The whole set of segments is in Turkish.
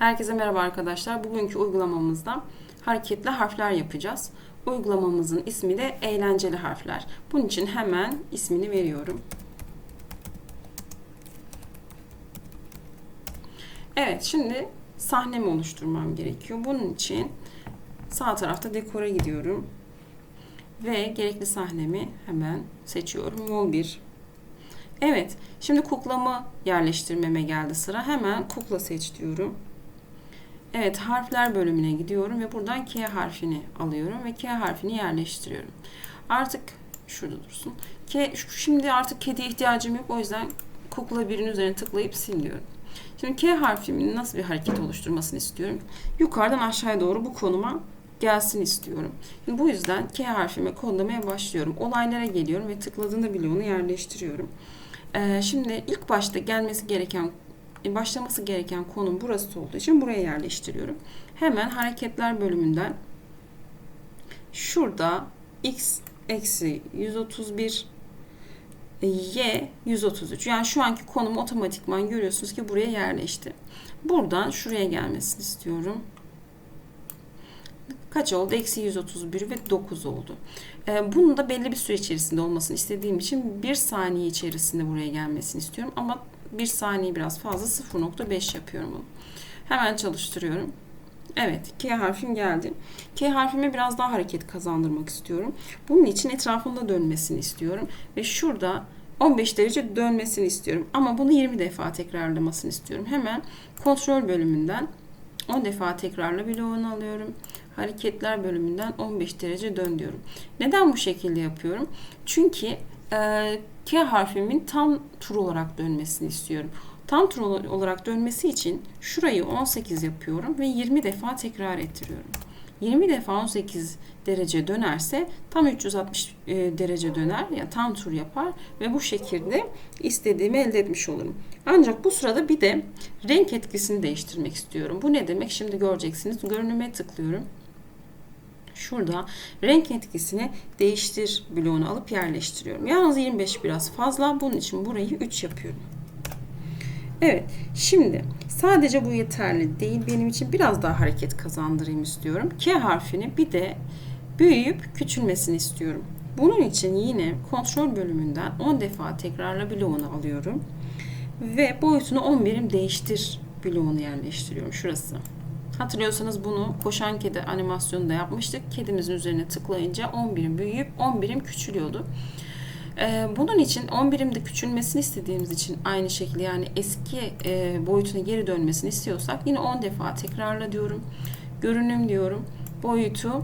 Herkese merhaba arkadaşlar. Bugünkü uygulamamızda hareketli harfler yapacağız. Uygulamamızın ismi de eğlenceli harfler. Bunun için hemen ismini veriyorum. Evet, şimdi sahnemi oluşturmam gerekiyor. Bunun için sağ tarafta dekora gidiyorum. Ve gerekli sahnemi hemen seçiyorum. Yol 1. Evet, şimdi kuklamı yerleştirmeme geldi sıra. Hemen kukla seç diyorum. Evet, harfler bölümüne gidiyorum ve buradan K harfini alıyorum ve K harfini yerleştiriyorum. Artık şurada dursun. K, şimdi artık kediye ihtiyacım yok. O yüzden kukla birin üzerine tıklayıp siliyorum. Şimdi K harfimin nasıl bir hareket oluşturmasını istiyorum? Yukarıdan aşağıya doğru bu konuma gelsin istiyorum. Şimdi bu yüzden K harfimi kodlamaya başlıyorum. Olaylara geliyorum ve tıkladığında bile onu yerleştiriyorum. Ee, şimdi ilk başta gelmesi gereken başlaması gereken konum burası olduğu için buraya yerleştiriyorum. Hemen hareketler bölümünden şurada x eksi 131 y 133 yani şu anki konumu otomatikman görüyorsunuz ki buraya yerleşti. Buradan şuraya gelmesini istiyorum. Kaç oldu? Eksi 131 ve 9 oldu. Ee, bunun da belli bir süre içerisinde olmasını istediğim için bir saniye içerisinde buraya gelmesini istiyorum. Ama bir saniye biraz fazla 0.5 yapıyorum bunu. Hemen çalıştırıyorum. Evet, K harfim geldi. K harfime biraz daha hareket kazandırmak istiyorum. Bunun için etrafında dönmesini istiyorum. Ve şurada 15 derece dönmesini istiyorum. Ama bunu 20 defa tekrarlamasını istiyorum. Hemen kontrol bölümünden 10 defa tekrarla bloğunu alıyorum. Hareketler bölümünden 15 derece dön diyorum. Neden bu şekilde yapıyorum? Çünkü e, K harfimin tam tur olarak dönmesini istiyorum. Tam tur olarak dönmesi için şurayı 18 yapıyorum ve 20 defa tekrar ettiriyorum. 20 defa 18 derece dönerse tam 360 e, derece döner ya yani tam tur yapar ve bu şekilde istediğimi elde etmiş olurum. Ancak bu sırada bir de renk etkisini değiştirmek istiyorum. Bu ne demek? Şimdi göreceksiniz. Görünüme tıklıyorum. Şurada renk etkisini değiştir bloğunu alıp yerleştiriyorum. Yalnız 25 biraz fazla. Bunun için burayı 3 yapıyorum. Evet. Şimdi sadece bu yeterli değil. Benim için biraz daha hareket kazandırayım istiyorum. K harfini bir de büyüyüp küçülmesini istiyorum. Bunun için yine kontrol bölümünden 10 defa tekrarla bloğunu alıyorum. Ve boyutunu 10 birim değiştir bloğunu yerleştiriyorum. Şurası. Hatırlıyorsanız bunu koşan kedi animasyonunda yapmıştık. Kedimizin üzerine tıklayınca 10 birim büyüyüp 10 birim küçülüyordu. Ee, bunun için 10 birimde küçülmesini istediğimiz için aynı şekilde yani eski e, boyutuna geri dönmesini istiyorsak yine 10 defa tekrarla diyorum. Görünüm diyorum. Boyutu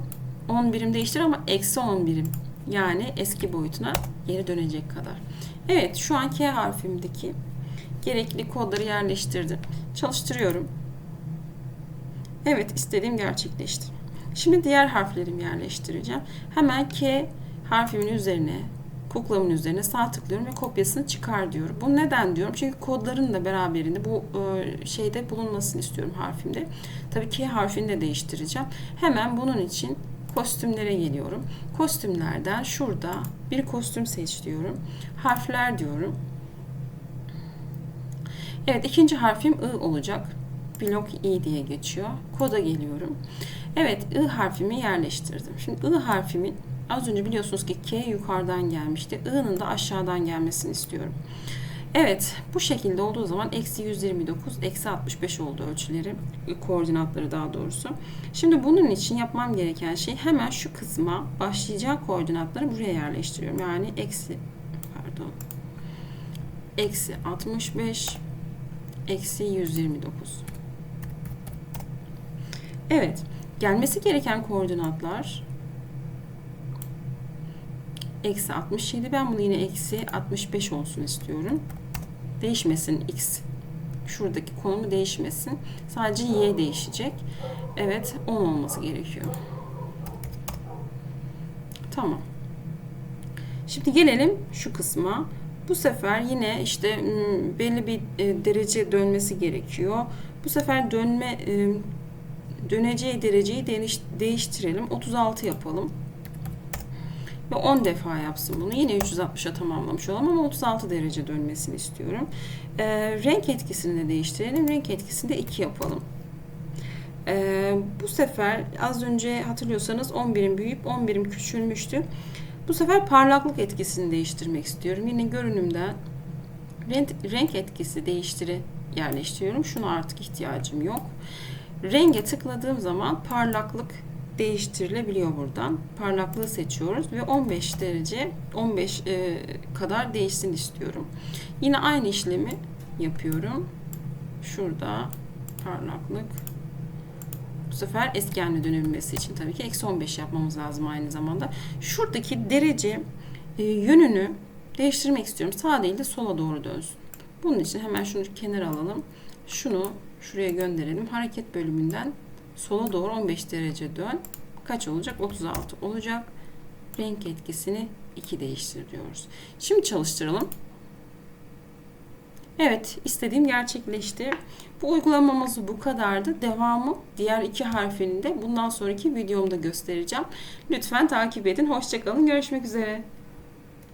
10 birim değiştir ama eksi 10 birim. Yani eski boyutuna geri dönecek kadar. Evet şu an K harfimdeki gerekli kodları yerleştirdim. Çalıştırıyorum. Evet istediğim gerçekleşti. Şimdi diğer harflerimi yerleştireceğim. Hemen K harfimin üzerine kuklamın üzerine sağ tıklıyorum ve kopyasını çıkar diyorum. Bu neden diyorum? Çünkü kodların da beraberinde bu e, şeyde bulunmasını istiyorum harfimde. Tabii K harfini de değiştireceğim. Hemen bunun için kostümlere geliyorum. Kostümlerden şurada bir kostüm seç diyorum. Harfler diyorum. Evet ikinci harfim I olacak blok i diye geçiyor. Koda geliyorum. Evet I harfimi yerleştirdim. Şimdi I harfimin az önce biliyorsunuz ki K yukarıdan gelmişti. I'nın da aşağıdan gelmesini istiyorum. Evet bu şekilde olduğu zaman eksi 129 eksi 65 oldu ölçüleri koordinatları daha doğrusu. Şimdi bunun için yapmam gereken şey hemen şu kısma başlayacağı koordinatları buraya yerleştiriyorum. Yani eksi pardon eksi 65 eksi 129 Evet. Gelmesi gereken koordinatlar eksi 67. Ben bunu yine eksi 65 olsun istiyorum. Değişmesin x. Şuradaki konumu değişmesin. Sadece y değişecek. Evet 10 olması gerekiyor. Tamam. Şimdi gelelim şu kısma. Bu sefer yine işte belli bir derece dönmesi gerekiyor. Bu sefer dönme döneceği dereceyi değiştirelim. 36 yapalım. Ve 10 defa yapsın bunu. Yine 360'a tamamlamış olalım ama 36 derece dönmesini istiyorum. Ee, renk etkisini de değiştirelim. Renk etkisini de 2 yapalım. Ee, bu sefer az önce hatırlıyorsanız 11'in büyüyüp 11'im küçülmüştü. Bu sefer parlaklık etkisini değiştirmek istiyorum. Yine görünümden renk, renk etkisi değiştiri yerleştiriyorum. Şuna artık ihtiyacım yok. Renge tıkladığım zaman parlaklık değiştirilebiliyor buradan. Parlaklığı seçiyoruz ve 15 derece 15 e, kadar değişsin istiyorum. Yine aynı işlemi yapıyorum. Şurada parlaklık bu sefer eski haline dönebilmesi için tabii ki eksi 15 yapmamız lazım aynı zamanda. Şuradaki derece e, yönünü değiştirmek istiyorum. Sağ değil de sola doğru dönsün. Bunun için hemen şunu kenara alalım. Şunu şuraya gönderelim. Hareket bölümünden sola doğru 15 derece dön. Kaç olacak? 36 olacak. Renk etkisini 2 değiştir diyoruz. Şimdi çalıştıralım. Evet, istediğim gerçekleşti. Bu uygulamamız bu kadardı. Devamı diğer iki harfini de bundan sonraki videomda göstereceğim. Lütfen takip edin. Hoşçakalın. Görüşmek üzere.